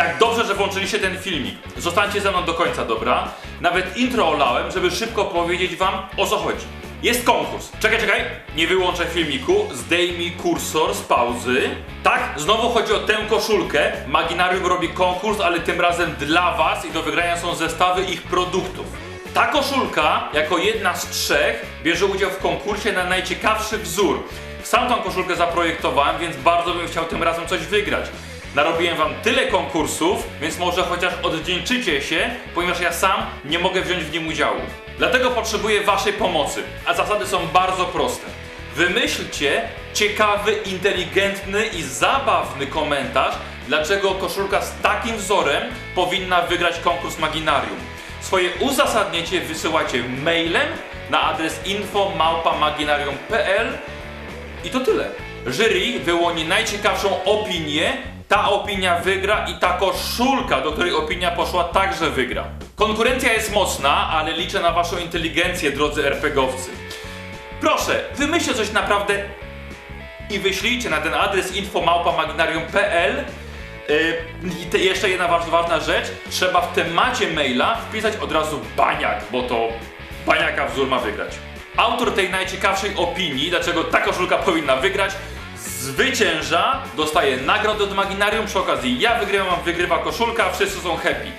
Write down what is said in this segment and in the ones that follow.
Jak dobrze, że włączyliście ten filmik. Zostańcie ze mną do końca, dobra? Nawet intro olałem, żeby szybko powiedzieć wam o co chodzi. Jest konkurs. Czekaj, czekaj. Nie wyłączaj filmiku. Zdejmij kursor z pauzy. Tak, znowu chodzi o tę koszulkę. Maginarium robi konkurs, ale tym razem dla was i do wygrania są zestawy ich produktów. Ta koszulka, jako jedna z trzech, bierze udział w konkursie na najciekawszy wzór. Sam tą koszulkę zaprojektowałem, więc bardzo bym chciał tym razem coś wygrać. Narobiłem wam tyle konkursów, więc może chociaż odwdzięczycie się, ponieważ ja sam nie mogę wziąć w nim udziału. Dlatego potrzebuję waszej pomocy, a zasady są bardzo proste. Wymyślcie ciekawy, inteligentny i zabawny komentarz, dlaczego koszulka z takim wzorem powinna wygrać konkurs Maginarium. Swoje uzasadnienie wysyłacie mailem na adres info@maginarium.pl i to tyle. Jury wyłoni najciekawszą opinię, ta opinia wygra i ta koszulka, do której opinia poszła, także wygra. Konkurencja jest mocna, ale liczę na waszą inteligencję, drodzy RPGowcy. Proszę, wymyślcie coś naprawdę i wyślijcie na ten adres info.maginarium.pl Yy, I te, jeszcze jedna ważna rzecz, trzeba w temacie maila wpisać od razu baniak, bo to baniaka wzór ma wygrać. Autor tej najciekawszej opinii, dlaczego ta koszulka powinna wygrać, zwycięża, dostaje nagrodę od Maginarium, przy okazji ja wygrywam, wygrywa koszulka, wszyscy są happy.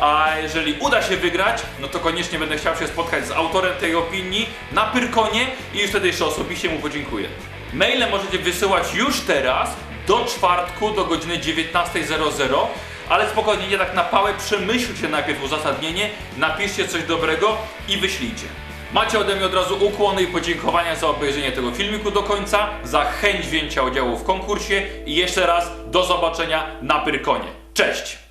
A jeżeli uda się wygrać, no to koniecznie będę chciał się spotkać z autorem tej opinii na Pyrkonie i już wtedy jeszcze osobiście mu podziękuję. Maile możecie wysyłać już teraz do czwartku do godziny 19.00, ale spokojnie, nie tak na pałę, przemyślcie najpierw uzasadnienie, napiszcie coś dobrego i wyślijcie. Macie ode mnie od razu ukłony i podziękowania za obejrzenie tego filmiku do końca, za chęć wzięcia udziału w konkursie i jeszcze raz do zobaczenia na Pyrkonie. Cześć!